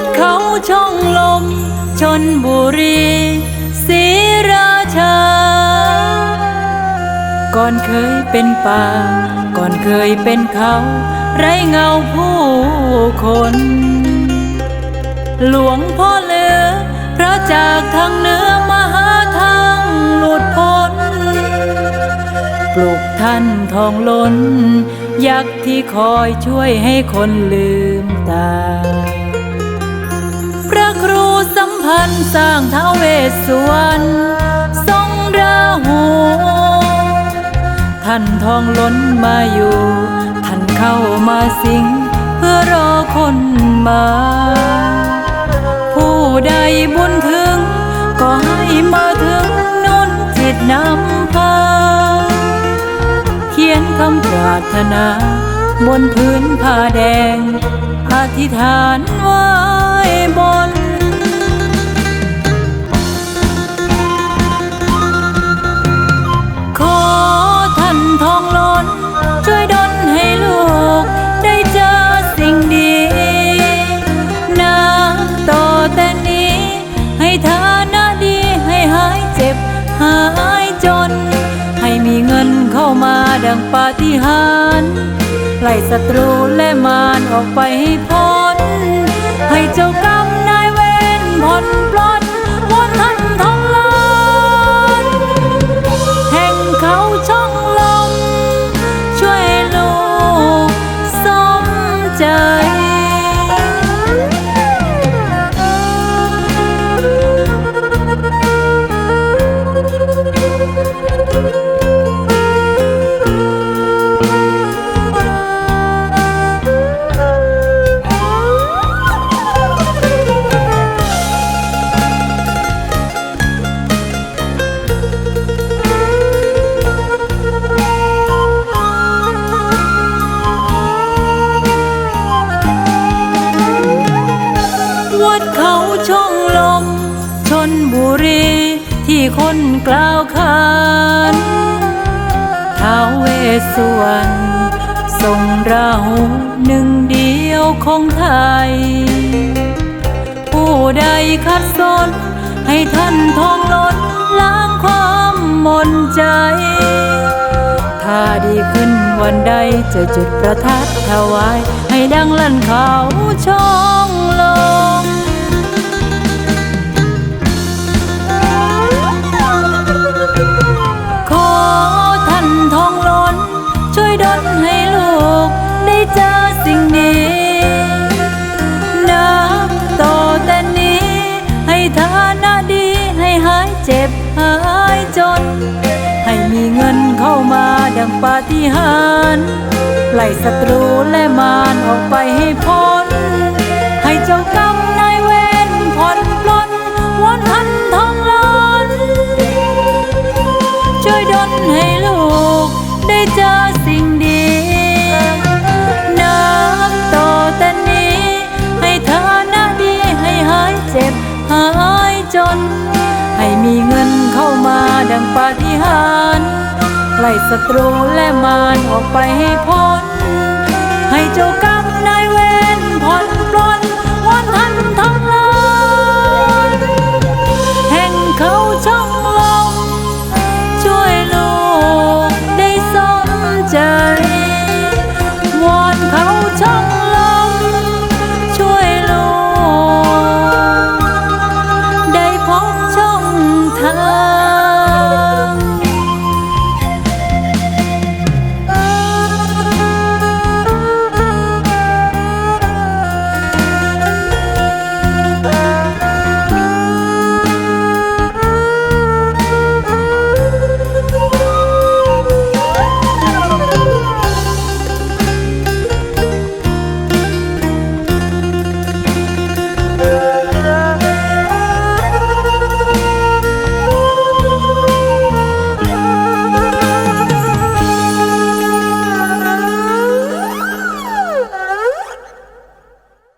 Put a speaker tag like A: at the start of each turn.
A: ดเขาช่องลม ชนบุรีศรีราชา ก่อนเคยเป็นป่า ก่อนเคยเป็นเขา ไรเงาผู้คน หลวงพ่อเลือพระจากทางเหนือมาหาทางหลุดพ้น ปลุกท่านทองล้น ยักษ์ที่คอยช่วยให้คนลืมตา พระครูสัมพันธ์สร้างท้าเวสสวรรณทรงราหู ท่านทองล้นมาอยู่ ท่านเข้ามาสิง เพื่อรอคนมา ผู้ใดบุญถึง ก็ให้มาถึงนุนจิตนำพา เขียนคำปรารถนา บนพื้นผ้าแดง อธิษฐานไว้บนขอท่านทองล้น ช่วยดลให้ลูกได้เจอสิ่งดีนาต่อแต่นี้ ให้ฐานะดีให้หายเจ็บหายจน ให้มีเงินเข้ามาดังปาฏิหาริย์ ล่ศัตรูและมารออกไปให้พ้น ให้เจ้ากรรมนายเวรพ้น วัดเขาช่องลม ชนบุรีที่คนกล่าวขานท้าวเวสสวรรณทรงราหูหนึ่งเดียวของไทย ผู้ใดขัดสนให้ท่านทองล้นล้างความมนใจ ถ้าดีขึ้นวันใดจะจุดประทัดถวาย ให้ดังลั่นเขาช่องลม หารไล่ศัตรูและมารออกไปให้พ้น ให้เจ้ากรรมนายเวรผ่อนปลนวันทันทองล้นช่วยดลให้ลูกได้เจอสิ่งดีนับต่อแต่นี้ ให้ฐานะดีให้หายเจ็บหายจน ให้มีเงินเข้ามาดังปาฏิหาริย์ ไล่ศัตรูและมารออกไปให้พ้น ให้เจ้ากา